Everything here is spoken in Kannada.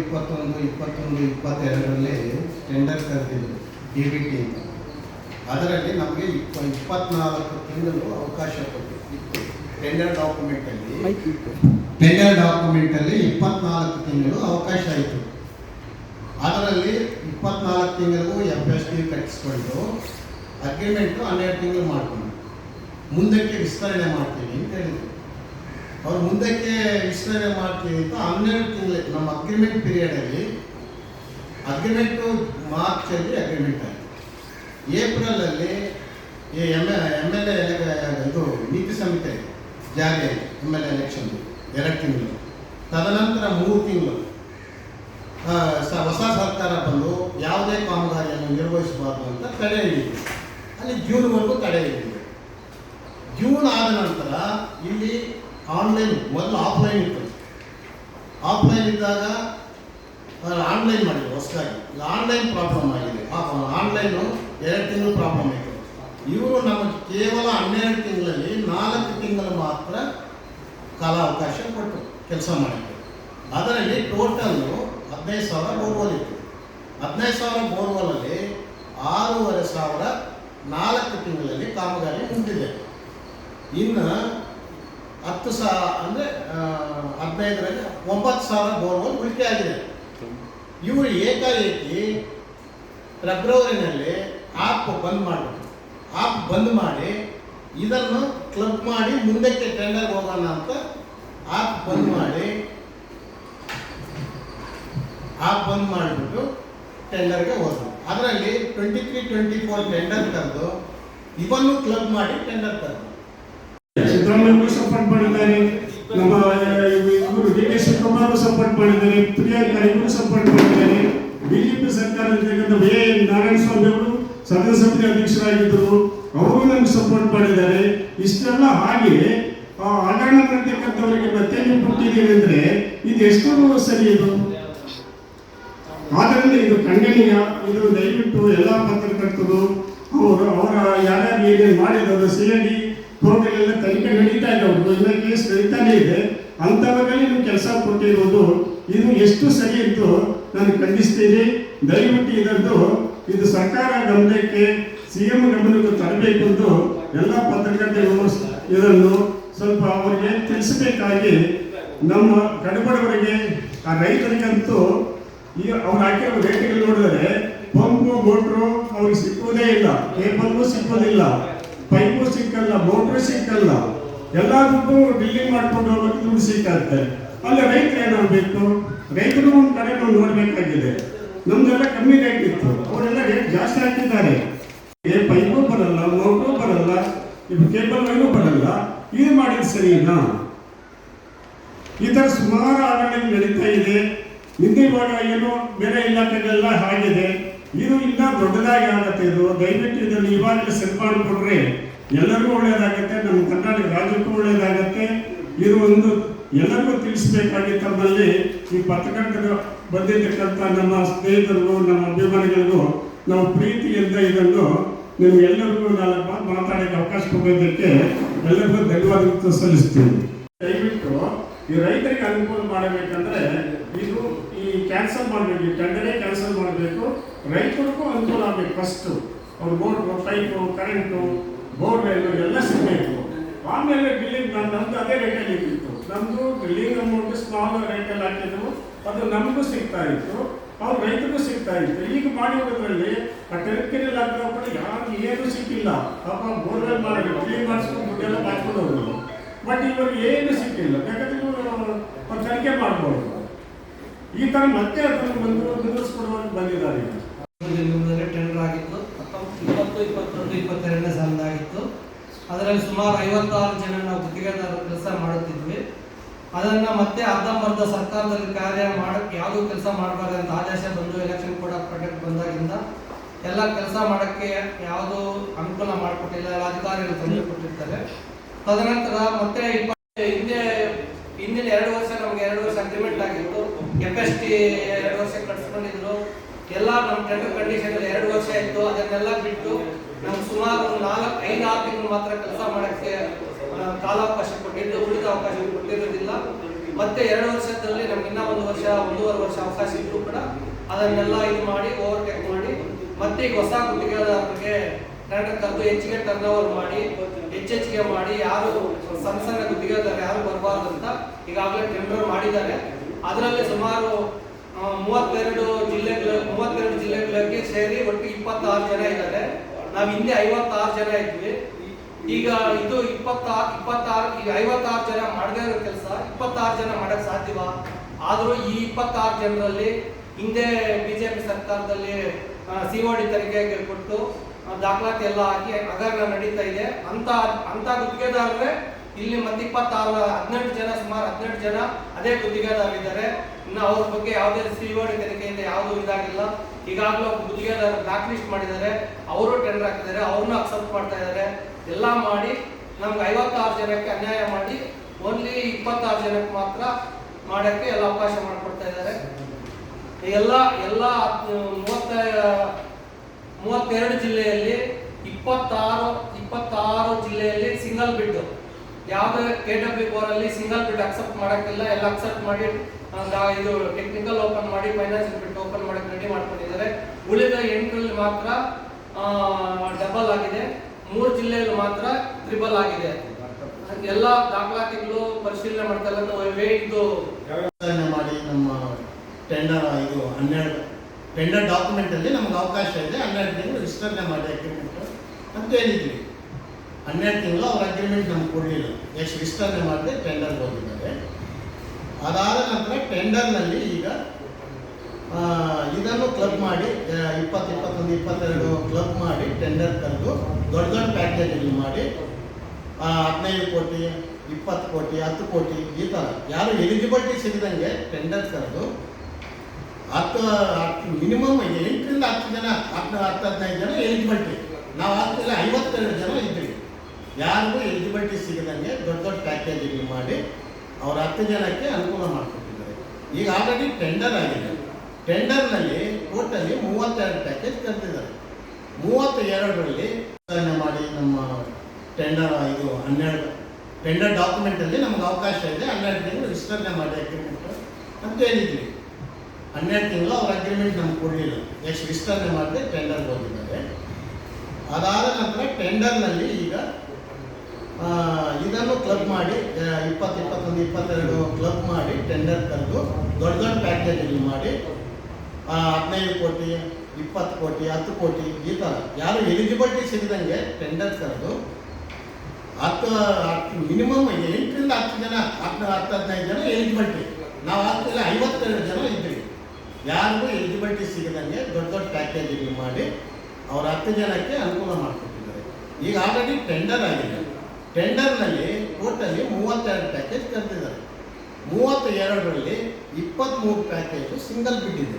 ಇಪ್ಪತ್ತೊಂದು ಇಪ್ಪತ್ತೊಂದು ಇಪ್ಪತ್ತೆರಡರಲ್ಲಿ ಟೆಂಡರ್ ಕರೆದಿದ್ದರು ಡಿ ಬಿ ಟಿ ಅಂತ. ಅದರಲ್ಲಿ ನಮಗೆ ಇಪ್ಪ ಇಪ್ಪತ್ನಾಲ್ಕು ತಿಂಗಳು ಅವಕಾಶ ಕೊಟ್ಟಿತ್ತು ಟೆಂಡರ್ ಡಾಕ್ಯುಮೆಂಟಲ್ಲಿ ಟೆಂಡರ್ ಡಾಕ್ಯುಮೆಂಟಲ್ಲಿ ಇಪ್ಪತ್ನಾಲ್ಕು ತಿಂಗಳು ಅವಕಾಶ ಆಯಿತು ಅದರಲ್ಲಿ ಇಪ್ಪತ್ನಾಲ್ಕು ತಿಂಗಳಿಗೂ ಎಫ್ ಎಸ್ ಟಿ ಕಟ್ಟಿಸ್ಕೊಂಡು ಅಗ್ರಿಮೆಂಟು ಹನ್ನೆರಡು ತಿಂಗಳು ಮಾಡ್ಕೊಂಡು. ಮುಂದಕ್ಕೆ ವಿಸ್ತರಣೆ ಮಾಡ್ತೀವಿ ಅಂತ ಹೇಳಿದ್ರು. ಅವ್ರು ಮುಂದಕ್ಕೆ ವಿಸ್ತರಣೆ ಮಾಡ್ತೀವಿ ಅಂತ ಹನ್ನೆರಡು ತಿಂಗಳು ನಮ್ಮ ಅಗ್ರಿಮೆಂಟ್ ಪೀರಿಯಡಲ್ಲಿ ಅಗ್ರಿಮೆಂಟು ಮಾರ್ಚಲ್ಲಿ ಅಗ್ರಿಮೆಂಟ್ ಆಯಿತು. ಏಪ್ರಿಲಲ್ಲಿ ಈ ಎಂ ಎಂ ಎಲ್ ಇದು ನೀತಿ ಸಂಹಿತೆ ಜಾರಿ ಎಂ ಎಲ್ ಎಲೆಕ್ಷನ್ ಎರಡು ತಿಂಗಳು. ತದನಂತರ ಮೂರು ತಿಂಗಳು. ಹೊಸ ಸರ್ಕಾರ ಬಂದು ಯಾವುದೇ ಕಾಮಗಾರಿಯನ್ನು ನಿರ್ವಹಿಸಬಾರ್ದು ಅಂತ ತಡೆ ಹಿಡಿಯಿತು ಅಲ್ಲಿ ಜೂನ್ವರೆಗೂ ತಡೆ ಹಿಡಿದಿದೆ. ಜೂನ್ ಆದ ನಂತರ ಇಲ್ಲಿ ಆನ್ಲೈನ್, ಮೊದಲು ಆಫ್ಲೈನ್ ಇತ್ತು. ಆಫ್ಲೈನ್ ಇದ್ದಾಗ ಆನ್ಲೈನ್ ಮಾಡಿದ್ರು ಹೊಸದಾಗಿ. ಆನ್ಲೈನ್ ಪ್ರಾಬ್ಲಮ್ ಆಗಿದೆ. ಆನ್ಲೈನು ಎರಡು ತಿಂಗಳು ಪ್ರಾಬ್ಲಮ್ ಆಯಿತು. ಇವರು ನಮಗೆ ಕೇವಲ ಹನ್ನೆರಡು ತಿಂಗಳಲ್ಲಿ ನಾಲ್ಕು ತಿಂಗಳು ಮಾತ್ರ ಕಾಲಾವಕಾಶ ಕೊಟ್ಟರು, ಕೆಲಸ ಮಾಡಿದ್ರು. ಅದರಲ್ಲಿ ಟೋಟಲ್ಲು ಹದಿನೈದು ಸಾವಿರ ಬೋರ್ವೆಲ್ ಇತ್ತು. ಹದಿನೈದು ಸಾವಿರ ಬೋರ್ವೆಲಲ್ಲಿ ಆರೂವರೆ ಸಾವಿರ ನಾಲ್ಕು ತಿಂಗಳಲ್ಲಿ ಕಾಮಗಾರಿ ಮುಗಿದಿದೆ ಇನ್ನು ಹತ್ತು ಸಾವಿರ ಅಂದರೆ ಹದಿನೈದರಲ್ಲಿ ಒಂಬತ್ತು ಸಾವಿರ ಬೋರ್ವೆಲ್ ಉಳಿಕೆ ಆಗಿದೆ. ಇವರು ಏಕಾಏಕಿ ಫೆಬ್ರವರಿನಲ್ಲಿ ಆಪ್ ಬಂದ್ ಮಾಡಬೇಕು. ಆಪ್ ಬಂದ್ ಮಾಡಿ ಇದನ್ನು ಕ್ಲಬ್ ಮಾಡಿ ಮುಂದಕ್ಕೆ ಟೆಂಡರ್ ಹೋಗೋಣ ಅಂತ ಆಪ್ ಬಂದ್ ಮಾಡಿ, ಆಪ್ ಬಂದ್ ಮಾಡಿಬಿಟ್ಟು ಟೆಂಡರ್ಗೆ ಹೋದ್ರು. ಅದರಲ್ಲಿ twenty three twenty four tender ಕರೆದು ಇವನ್ನು ಕ್ಲಬ್ ಮಾಡಿ ಟೆಂಡರ್ ಕರೆದು ಸಿದ್ದರಾಮಯ್ಯಗೂ ಸಪೋರ್ಟ್ ಮಾಡಿದ್ದಾರೆ. ನಮ್ಮ ಇವರು ಡಿ ಕೆ ಶಿವಕುಮಾರ್ಗೂ ಸಪೋರ್ಟ್ ಮಾಡಿದ್ದಾರೆ. ಪ್ರಿಯಾಂಕಾ ಇವರು ಸಪೋರ್ಟ್ ಮಾಡಿದ್ದಾರೆ. ಬಿಜೆಪಿ ಸರ್ಕಾರ ಎ ನಾರಾಯಣ ಸ್ವಾಮಿ ಅವರು ಸದನ ಸಮಿತಿ ಅಧ್ಯಕ್ಷರಾಗಿದ್ದರು. ಅವರು ನಮ್ಗೆ ಸಪೋರ್ಟ್ ಮಾಡಿದ್ದಾರೆ. ಇಷ್ಟೆಲ್ಲ ಹಾಗೆ ಹಗರಣ ಮಾಡ್ತಕ್ಕಂಥವರಿಗೆ ಮತ್ತೆ ನೀವು ಕೊಟ್ಟಿದ್ದೀರಿ ಅಂದ್ರೆ, ಇದು ಎಷ್ಟು ಸರಿ ಇದು. ಆದ್ದರಿಂದ ಇದು ಖಂಡನೀಯ. ಇದು ದಯವಿಟ್ಟು ಎಲ್ಲ ಪತ್ರಕರ್ತರು, ಅವರು, ಅವರ ಯಾರ್ಯಾರು ಏನೇನು ಮಾಡಿದ್ರು ಸಿ ಕೋರ್ಟಲ್ಲೆಲ್ಲ ತನಿಖೆ ನಡೀತಾ ಇದೆ ಅವ್ರದ್ದು ಇನ್ನೂ ಕೇಸ್ ನಡೀತಾನೆ ಇದೆ. ಅಂಥವಾಗಲೇ ನೀವು ಕೆಲಸ ಕೊಟ್ಟಿರೋದು ಇದು ಎಷ್ಟು ಸರಿ ಇತ್ತು ನಾನು ಖಂಡಿಸ್ತೀನಿ. ದಯವಿಟ್ಟು ಇದನ್ನು ಇದು ಸರ್ಕಾರ ಗಮನಕ್ಕೆ ಸಿ ಎಂ ಗಮನಕ್ಕೆ ತರಬೇಕು ಎಂದು ಎಲ್ಲ ಪತ್ರಕರ್ತರು ಇದನ್ನು ಸ್ವಲ್ಪ ಅವರಿಗೆ ತಿಳಿಸಬೇಕಾಗಿ ನಮ್ಮ ಕಡುಬಡವರಿಗೆ ಆ ರೈತರಿಗಂತೂ ಈ ಅವ್ರು ಹಾಕಿರೋ ರೇಟ್ಗಳು ನೋಡಿದರೆ ಪಂಪು, ಮೋಟ್ರು ಅವ್ರಿಗೆ ಸಿಕ್ಕುವುದೇ ಇಲ್ಲ. ಕೇಬಲ್ಗೂ ಸಿಕ್ಕೋದಿಲ್ಲ ಪೈಪು ಸಿಕ್ಕಲ್ಲ, ಮೋಟ್ರು ಸಿಕ್ಕಲ್ಲ ಎಲ್ಲ ದುಡ್ಡು ಡ್ರಿಲ್ಲಿಂಗ್ ಮಾಡ್ಕೊಂಡು ಹೋಗೋಕೆ ದುಡ್ಡು ಸಿಕ್ಕಾಗ್ತದೆ ಅಲ್ಲಿ ರೈತರು ಏನಾಗಬೇಕು ರೈತರು ಒಂದು ಕಡೆ ನಾವು ನೋಡಬೇಕಾಗಿದೆ. ನಮ್ದೆಲ್ಲ ಕಮ್ಮಿ ರೇಟ್ ಇತ್ತು. ಅವರೆಲ್ಲ ರೇಟ್ ಜಾಸ್ತಿ ಹಾಕಿದ್ದಾರೆ. ಏ, ಪೈಪು ಬರಲ್ಲ, ಮೋಟ್ರು ಬರಲ್ಲ, ಇದು ಕೇಬಲ್ ವೈರು ಬರಲ್ಲ, ಇದು ಮಾಡಿದ ಸರಿನಾ? ಈ ತರ ಸುಮಾರು ಆಡಳಿತ ನಡೀತಾ ಇದೆ. ಇವಾಗ ಏನು ಬೇರೆ ಇಲಾಖೆಗಳೆಲ್ಲ ಆಗಿದೆ ಇದು ಇನ್ನ ದೊಡ್ಡದಾಗಿ ಆಗತ್ತೆ ಇದು. ದಯವಿಟ್ಟು ಇದನ್ನು ಇವಾಗಲೇ ಸೆಟ್ ಮಾಡಿಕೊಟ್ರೆ ಎಲ್ಲರಿಗೂ ಒಳ್ಳೇದಾಗತ್ತೆ, ನಮ್ಮ ಕರ್ನಾಟಕ ರಾಜ್ಯಕ್ಕೂ ಒಳ್ಳೇದಾಗತ್ತೆ. ಇದು ಒಂದು ಎಲ್ಲರಿಗೂ ತಿಳಿಸಬೇಕಾಗಿತ್ತಲ್ಲಿ ಈ ಪತ್ರಕರ್ತರು ಬಂದಿರತಕ್ಕಂಥ ನಮ್ಮ ಸ್ನೇಹಿತರಿಗೂ, ನಮ್ಮ ಅಭಿಮಾನಿಗಳಿಗೂ ನಾವು ಪ್ರೀತಿಯಿಂದ ಇದನ್ನು ನಿಮ್ಗೆಲ್ಲರಿಗೂ ನಾಲ್ಕು ಮಾತು ಮಾತಾಡೋಕ್ಕೆ ಅವಕಾಶ ಕೊಡೋದಕ್ಕೆ ಎಲ್ಲರಿಗೂ ಧನ್ಯವಾದ ಸಲ್ಲಿಸ್ತೀನಿ. ದಯವಿಟ್ಟು ಈ ರೈತರಿಗೆ ಅನುಕೂಲ ಮಾಡಬೇಕಂದ್ರೆ ಇದು ಈ ಕ್ಯಾನ್ಸಲ್ ಮಾಡಬೇಕು ಟೆಂಡರೇ ಕ್ಯಾನ್ಸಲ್ ಮಾಡಬೇಕು. ರೈತರಿಗೂ ಅನುಕೂಲ ಆಗಬೇಕು ಫಸ್ಟು ಅವ್ರು ಬೋರ್ ಪೈಪು ಕರೆಂಟು ಬೋರ್ವೆಲ್ಲು ಎಲ್ಲ ಸಿಗಬೇಕು ಆಮೇಲೆ ಬಿಲ್ಲಿಂಗ್ ನಮ್ದು ಅದೇ ರೇಟಲ್ಲಿ ಇತ್ತು ನಮ್ಮದು ಬಿಲ್ಲಿಂಗ್ ಅಮೌಂಟ್ ಸ್ಮಾಲ್ ರೇಟಲ್ಲಿ ಹಾಕಿದ್ರು. ಅದು ನಮಗೂ ಸಿಗ್ತಾ ಇತ್ತು. ಅವ್ರು ರೈತರಿಗೂ ಸಿಗ್ತಾ ಇತ್ತು. ಈಗ ಮಾಡಿರೋದ್ರಲ್ಲಿ ಆ ಟೆರಿಕೆರೆಯಲ್ಲಿ ಹಾಕಿರೋ ಕೂಡ ಯಾರು ಏನು ಸಿಕ್ಕಿಲ್ಲ. ಪಾಪ ಬೋರ್ವೆಲ್ ಮಾಡಿ ಕ್ಲೀನ್ ಮಾಡಿಸ್ಕೊಂಡು ದುಡ್ಡೆಲ್ಲ ಮಾಡ್ಕೊಂಡು ಹೋಗೋದು ಬಟ್ ಇವರು ಏನು ಸಿಕ್ಕಿಲ್ಲ. ಯಾಕಂದ್ರೆ ಅವ್ರು ತನಿಖೆ ಮಾಡ್ಬೋದು. ಈ ತರ ಮತ್ತೆ ಅದನ್ನು ಬಂದು ನಿಲ್ಲಿಸ್ಕೊಡುವಾಗ ಬಂದಿದ್ದಾರೆ. ಟೆಂಡರ್ ಆಗಿತ್ತು. ಇಪ್ಪತ್ತು, ಇಪ್ಪತ್ತೊಂದು, ಇಪ್ಪತ್ತೆರಡನೇ ಸಾಲದಾಗಿತ್ತು ಅದರಲ್ಲಿ ಸುಮಾರು ಐವತ್ತಾರು ಜನ ನಾವು ಗುತ್ತಿಗೆದಾರರ ಕೆಲಸ ಮಾಡುತ್ತಿದ್ವಿ. ಅದನ್ನ ಮತ್ತೆ ಅರ್ಧಂಬರ್ಧ ಸರ್ಕಾರದಲ್ಲಿ ಕಾರ್ಯ ಮಾಡಕ್ಕೆ ಯಾವುದೂ ಕೆಲಸ ಮಾಡಬಾರ್ದು ಅಂತ ಆದೇಶ ಬಂದು ಎಲೆಕ್ಷನ್ ಕೂಡ ಪ್ರೊಟೆಕ್ಟ್ ಬಂದಾಗಿಂದ ಎಲ್ಲ ಕೆಲಸ ಮಾಡಕ್ಕೆ ಯಾವುದೂ ಅನುಕೂಲ ಮಾಡಿಕೊಟ್ಟಿಲ್ಲ, ಎಲ್ಲ ಅಧಿಕಾರಿಗಳು ತೊಂದರೆ ಕೊಟ್ಟಿರ್ತಾರೆ. ತದನಂತರ ಮತ್ತೆ ಇಪ್ಪ ಹಿಂದೆ, ಹಿಂದಿನ ಎರಡು ವರ್ಷ ನಮ್ಗೆ ಎರಡು ವರ್ಷ ಅಗ್ರಿಮೆಂಟ್ ಆಗಿತ್ತು ಎಫ್ ಎಸ್ ಟಿ ಎರಡು ವರ್ಷ ಕಟ್ಸ್ಕೊಂಡಿದ್ರು. ಎಲ್ಲ ನಮ್ಮ ಟೆಂಡರ್ ಕಂಡೀಷನ್ ಎರಡು ವರ್ಷ ಇತ್ತು. ಅದನ್ನೆಲ್ಲ ಬಿಟ್ಟು ನಮ್ಗೆ ಸುಮಾರು ನಾಲ್ಕು, ಐದು ಆರು ತಿಂಗಳು ಮಾತ್ರ ಕೆಲಸ ಮಾಡೋಕ್ಕೆ ಕಾಲಾವಕಾಶ ಕೊಟ್ಟಿದ್ದು ಉಳಿದ ಅವಕಾಶ ಕೊಟ್ಟಿರೋದಿಲ್ಲ. ಮತ್ತೆ ಎರಡು ವರ್ಷದಲ್ಲಿ ನಮ್ಗೆ ಇನ್ನೂ ಒಂದು ವರ್ಷ, ಒಂದೂವರೆ ವರ್ಷ ಅವಕಾಶ ಇದ್ರೂ ಕೂಡ ಅದನ್ನೆಲ್ಲ ಇದು ಮಾಡಿ ಓವರ್ಟೇಕ್ ಮಾಡಿ, ಮತ್ತೆ ಈಗ ಹೊಸ ಗುತ್ತಿಗೆದಾರರಿಗೆ ಟೆಂಡರ್ ಕರೆದು ಹೆಚ್ಚಿಗೆ ಟರ್ನ್ ಓವರ್ ಮಾಡಿ, ಹೆಚ್ಚೆಚ್ಚಿಗೆ ಮಾಡಿ ಯಾರು ಸಣ್ಣ ಸಣ್ಣ ಗುತ್ತಿಗೆದಾರ ಯಾರು ಬರಬಾರ್ದು ಅಂತ ಈಗಾಗಲೇ ಟೆಂಡರ್ ಮಾಡಿದ್ದಾರೆ. ಅದರಲ್ಲಿ ಸುಮಾರು ಮೂವತ್ತೆರಡು ಜಿಲ್ಲೆಗಳ, ಮೂವತ್ತೆರಡು ಜಿಲ್ಲೆಗಳಿಗೆ ಸೇರಿ ಒಟ್ಟು ಇಪ್ಪತ್ತಾರು ಜನ ಇದ್ದಾರೆ. ನಾವು ಹಿಂದೆ ಐವತ್ತಾರು ಜನ ಇದ್ವಿ. ಈಗ ಇದು ಇಪ್ಪತ್ತಾರು ಇಪ್ಪತ್ತಾರು, ಈಗ ಐವತ್ತಾರು ಜನ ಮಾಡದೇ ಇರೋ ಕೆಲಸ, ಇಪ್ಪತ್ತಾರು ಜನ ಮಾಡಕ್ ಸಾಧ್ಯವ? ಆದರೂ ಈ ಇಪ್ಪತ್ತಾರು ಜನರಲ್ಲಿ ಹಿಂದೆ ಬಿಜೆಪಿ ಸರ್ಕಾರದಲ್ಲಿ ಸಿ ಒ ಡಿ ತನಿಖೆಗೆ ಕೊಟ್ಟು ದಾಖಲಾತಿ ಎಲ್ಲ ಹಾಕಿ ಹಗರಣ ನಡೀತಾ ಇದೆ. ಅಂತ ಅಂತ ಗುತ್ತಿಗೆದಾರರೇ ಇಲ್ಲಿ ಮತ್ತೆ ಇಪ್ಪತ್ತಾರು ಹದಿನೆಂಟು ಜನ, ಸುಮಾರು ಹದಿನೆಂಟು ಜನ ಅದೇ ಗುತ್ತಿಗೆದಾರರಿದ್ದಾರೆ. ಇನ್ನು ಅವ್ರ ಬಗ್ಗೆ ಯಾವುದೇ ಸಿ ಒ ಡಿ ತನಿಖೆಯಿಂದ ಯಾವುದೂ ಇದಾಗಿಲ್ಲ. ಈಗಾಗಲೇ ಗುತ್ತಿಗೆದಾರ ಬ್ಲಾಕ್ ಲಿಸ್ಟ್ ಮಾಡಿದ್ದಾರೆ. ಅವರು ಟೆಂಡರ್ ಹಾಕಿದ್ದಾರೆ, ಅವ್ರನ್ನ ಅಕ್ಸೆಪ್ಟ್ ಮಾಡ್ತಾ ಇದ್ದಾರೆ. ಎಲ್ಲ ಮಾಡಿ ನಮ್ಗೆ ಐವತ್ತಾರು ಜನಕ್ಕೆ ಅನ್ಯಾಯ ಮಾಡಿ ಓನ್ಲಿ ಇಪ್ಪತ್ತಾರು ಜನಕ್ಕೆ ಮಾತ್ರ ಮಾಡೋಕ್ಕೆ ಎಲ್ಲ ಅವಕಾಶ ಮಾಡಿಕೊಡ್ತಾ ಇದ್ದಾರೆ. ಎಲ್ಲ ಎಲ್ಲ ಮೂವತ್ತ, ಮೂವತ್ತೆರಡು ಜಿಲ್ಲೆಯಲ್ಲಿ ಇಪ್ಪತ್ತಾರು ಇಪ್ಪತ್ತಾರು ಜಿಲ್ಲೆಯಲ್ಲಿ ಸಿಂಗಲ್ ಬಿಡ್ ಯಾವುದೇ ಕೆ ಡಬ್ಲ್ಯೂ ಅಲ್ಲಿ ಸಿಂಗಲ್ ಬಿಟ್ ಅಕ್ಸೆಪ್ಟ್ ಮಾಡೋಕ್ಕಿಲ್ಲ, ಎಲ್ಲ ಅಕ್ಸೆಪ್ಟ್ ಮಾಡಿ ಇದು ಟೆಕ್ನಿಕಲ್ ಓಪನ್ ಮಾಡಿ ಫೈನಾನ್ಷಿಯಲ್ ಬಿಟ್ ಓಪನ್ ಮಾಡಕ್ಕೆ ರೆಡಿ ಮಾಡ್ಕೊಂಡಿದ್ದಾರೆ. ಉಳಿದ ಎಂಟರಲ್ಲಿ ಮಾತ್ರ ಡಬಲ್ ಆಗಿದೆ. ಮೂರು ಜಿಲ್ಲೆಯಲ್ಲಿ ಮಾತ್ರ ತ್ರಿಬಲ್ ಆಗಿದೆ. ಎಲ್ಲ ದಾಖಲಾತಿಗಳು ಪರಿಶೀಲನೆ ಮಾಡ್ತಾ ಇಲ್ಲ ಇದು ಮಾಡಿ ನಮ್ಮ ಟೆಂಡರ್ ಇದು ಹನ್ನೆರಡು ಟೆಂಡರ್ ಡಾಕ್ಯುಮೆಂಟ್ ಅಲ್ಲಿ ನಮ್ಗೆ ಅವಕಾಶ ಇದೆ. ಹನ್ನೆರಡು ತಿಂಗಳು ವಿಸ್ತರಣೆ ಮಾಡಿ ಅಂತ ಹೇಳಿದ್ವಿ ಹನ್ನೆರಡು ತಿಂಗಳು ಅವ್ರ ಅಗ್ರಿಮೆಂಟ್ ನಮ್ಗೆ ಕೊಡಲಿಲ್ಲ. ಎಷ್ಟು ವಿಸ್ತರಣೆ ಮಾಡಿದೆ ಟೆಂಡರ್ ಹೋಗಿದ್ದಾರೆ. ಅದಾದ ನಂತರ ಟೆಂಡರ್ನಲ್ಲಿ ಈಗ ಇದನ್ನು ಕ್ಲಬ್ ಮಾಡಿ ಇಪ್ಪತ್ತು, ಇಪ್ಪತ್ತೊಂದು, ಇಪ್ಪತ್ತೆರಡು ಕ್ಲಬ್ ಮಾಡಿ ಟೆಂಡರ್ ಕರೆದು ದೊಡ್ಡ ದೊಡ್ಡ ಪ್ಯಾಕೇಜಲ್ಲಿ ಮಾಡಿ ಹದಿನೈದು ಕೋಟಿ, ಇಪ್ಪತ್ತು ಕೋಟಿ, ಹತ್ತು ಕೋಟಿ ಈ ಥರ ಯಾರು ಎಲಿಜಿಬಿಲಿಟಿ ಸಿಗದಂಗೆ ಟೆಂಡರ್ ಕರೆದು ಹತ್ತು ಹತ್ತು ಮಿನಿಮಮ್ ಎಂಟರಿಂದ ಹತ್ತು ಜನ, ಹತ್ತು ಹತ್ತು, ಹದಿನೈದು ಜನ ಎಲಿಜಿಬಿಲಿಟಿ ನಾವು ಆಗ್ತಿಲ್ಲ, ಐವತ್ತೆರಡು ಜನ ಇದ್ವಿ ಯಾರಿಗೂ ಎಲಿಜಿಬಿಲಿಟಿ ಸಿಗದಂಗೆ ದೊಡ್ಡ ದೊಡ್ಡ ಪ್ಯಾಕೇಜಿಗೆ ಮಾಡಿ ಅವ್ರ ಹತ್ತು ಜನಕ್ಕೆ ಅನುಕೂಲ ಮಾಡಿಕೊಟ್ಟಿದ್ದಾರೆ. ಈಗ ಆಲ್ರೆಡಿ ಟೆಂಡರ್ ಆಗಿದೆ. ಟೆಂಡರ್ನಲ್ಲಿ ಟೋಟಲಿ ಮೂವತ್ತೆರಡು ಪ್ಯಾಕೇಜ್ ಕರೆದಿದ್ದಾರೆ ಮೂವತ್ತ ಎರಡರಲ್ಲಿ ಮಾಡಿ ನಮ್ಮ ಟೆಂಡರ್ ಇದು ಹನ್ನೆರಡು ಟೆಂಡರ್ ಡಾಕ್ಯುಮೆಂಟಲ್ಲಿ ನಮ್ಗೆ ಅವಕಾಶ ಇದೆ. ಹನ್ನೆರಡು ತಿಂಗಳು ವಿಸ್ತರಣೆ ಮಾಡಿ ಅಗ್ರಿಮೆಂಟ್ ಅಂತ ಹೇಳಿದ್ವಿ ಹನ್ನೆರಡು ತಿಂಗಳು ಅವ್ರ ಅಗ್ರಿಮೆಂಟ್ ನಮ್ಗೆ ಕೊಡಲಿಲ್ಲ. ಎಷ್ಟು ವಿಸ್ತರಣೆ ಮಾಡಿದೆ ಟೆಂಡರ್ ಹೋಗಿದ್ದಾರೆ. ಅದಾದ ನಂತರ ಟೆಂಡರ್ನಲ್ಲಿ ಈಗ ಇದನ್ನು ಕ್ಲಬ್ ಮಾಡಿ ಇಪ್ಪತ್ತು, ಇಪ್ಪತ್ತೊಂದು, ಇಪ್ಪತ್ತೆರಡು ಕ್ಲಬ್ ಮಾಡಿ ಟೆಂಡರ್ ಕರೆದು ದೊಡ್ಡ ದೊಡ್ಡ ಪ್ಯಾಕೇಜಲ್ಲಿ ಮಾಡಿ ಹದಿನೈದು ಕೋಟಿ, ಇಪ್ಪತ್ತು ಕೋಟಿ, ಹತ್ತು ಕೋಟಿ, ಈ ಥರ ಯಾರು ಎಲಿಜಿಬಿಲಿಟಿ ಸಿಗದಂಗೆ ಟೆಂಡರ್ ಕರೆದು, ಹತ್ತು ಹತ್ತು ಮಿನಿಮಮ್ ಎಂಟರಿಂದ ಹತ್ತು ಜನ, ಹತ್ತು ಹತ್ತು, ಹದಿನೈದು ಜನ ಎಲಿಜಿಬಿಲಿಟಿ ನಾವು ಆಗ್ತಿಲ್ಲ ಐವತ್ತೆರಡು ಜನ ಇದ್ವಿ ಯಾರಿಗೂ ಎಲಿಜಿಬಿಲಿಟಿ ಸಿಗದಂಗೆ ದೊಡ್ಡ ದೊಡ್ಡ ಪ್ಯಾಕೇಜಿಗೆ ಮಾಡಿ, ಅವ್ರ ಹತ್ತು ಜನಕ್ಕೆ ಅನುಕೂಲ ಮಾಡಿಕೊಟ್ಟಿದ್ದಾರೆ. ಈಗ ಆಲ್ರೆಡಿ ಟೆಂಡರ್ ಆಗಿದೆ. ಟೆಂಡರ್ನಲ್ಲಿ ಟೋಟಲಿ ಮೂವತ್ತೆರಡು ಪ್ಯಾಕೇಜ್ ಕರೆದಿದ್ದಾರೆ ಮೂವತ್ತ ಎರಡರಲ್ಲಿ ಇಪ್ಪತ್ತ್ಮೂರು ಪ್ಯಾಕೇಜು ಸಿಂಗಲ್ ಬಿಟ್ಟಿದೆ